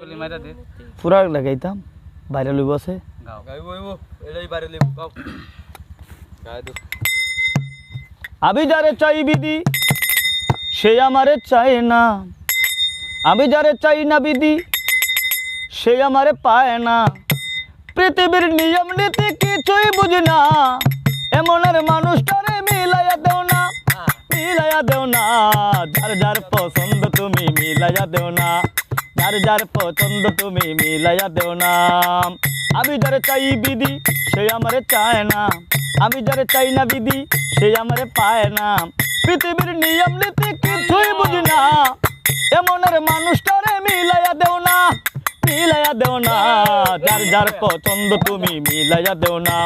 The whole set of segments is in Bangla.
গলি মাইরা দে। পুরা লাগাইতাম বাইরে লইব আছে। আমি যারে চাই বিধি সে আমারে চায় না। আমি যারে চাই না বিধি সে আমারে পায় না। পৃথিবীর নিয়ম নীতি কিছুই বুঝি না। এমন আর মানুষটারে মিলাইয়া দেও না মিলাইয়া দেও না। যার যার পছন্দ তুমি মিলাইয়া দেও না। যার যার পছন্দ তুমি মিলাইয়া দেও না। আমি যারে চাই বিধি, সে আমারে চায় না। আমি যারে চাই না বিধি, সে আমারে পায় না। পৃথিবীর নিয়ম নীতি কিছুই বুঝি না। এমন আর মানুষটারে মিলাইয়া দেও না, মিলাইয়া দেও না। যার যার পছন্দ তুমি মিলাইয়া দেও না।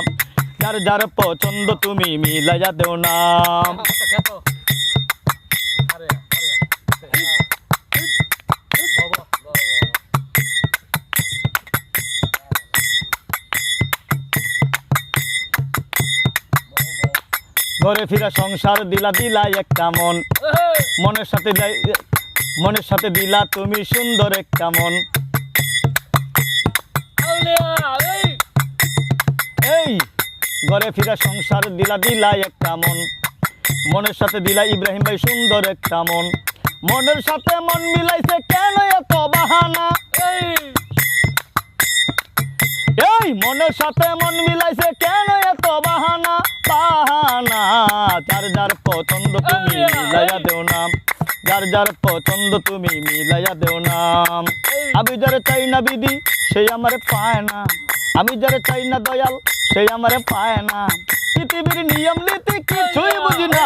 যার যার পছন্দ তুমি মিলাইয়া দেও না। ঘরে ফিরা সংসার দিলা দিলা একটা মন। মনের সাথে মনের সাথে দিলা তুমি সুন্দর একটা মন। এই, ঘরে ফিরা সংসার দিলা দিলা একটা মন। মনের সাথে দিলা ইব্রাহিম ভাই সুন্দর একটা মন। মনের সাথে মন মিলাইছে কেন এত বাহানা? এই, মনের সাথে মন মিলাইছে কেন পছন্দ তুমি মিলাইয়া দেও না যার যার পছন্দ তুমি মিলাইয়া দেও না আমি যারে চাই না বিধি সেই আমারে পায় না। আমি যারে চাই না দয়াল সেই আমারে পায় না। পৃথিবীর নিয়ম নীতি কিছুই বুঝি না।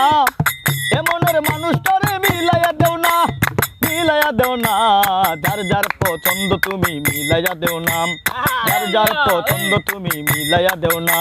এমনের মানুষটারে মিলাইয়া দেও না মিলাইয়া দেও না। যার যার পছন্দ তুমি মিলাইয়া দেও নাম। যার যার পছন্দ তুমি মিলাইয়া দেও না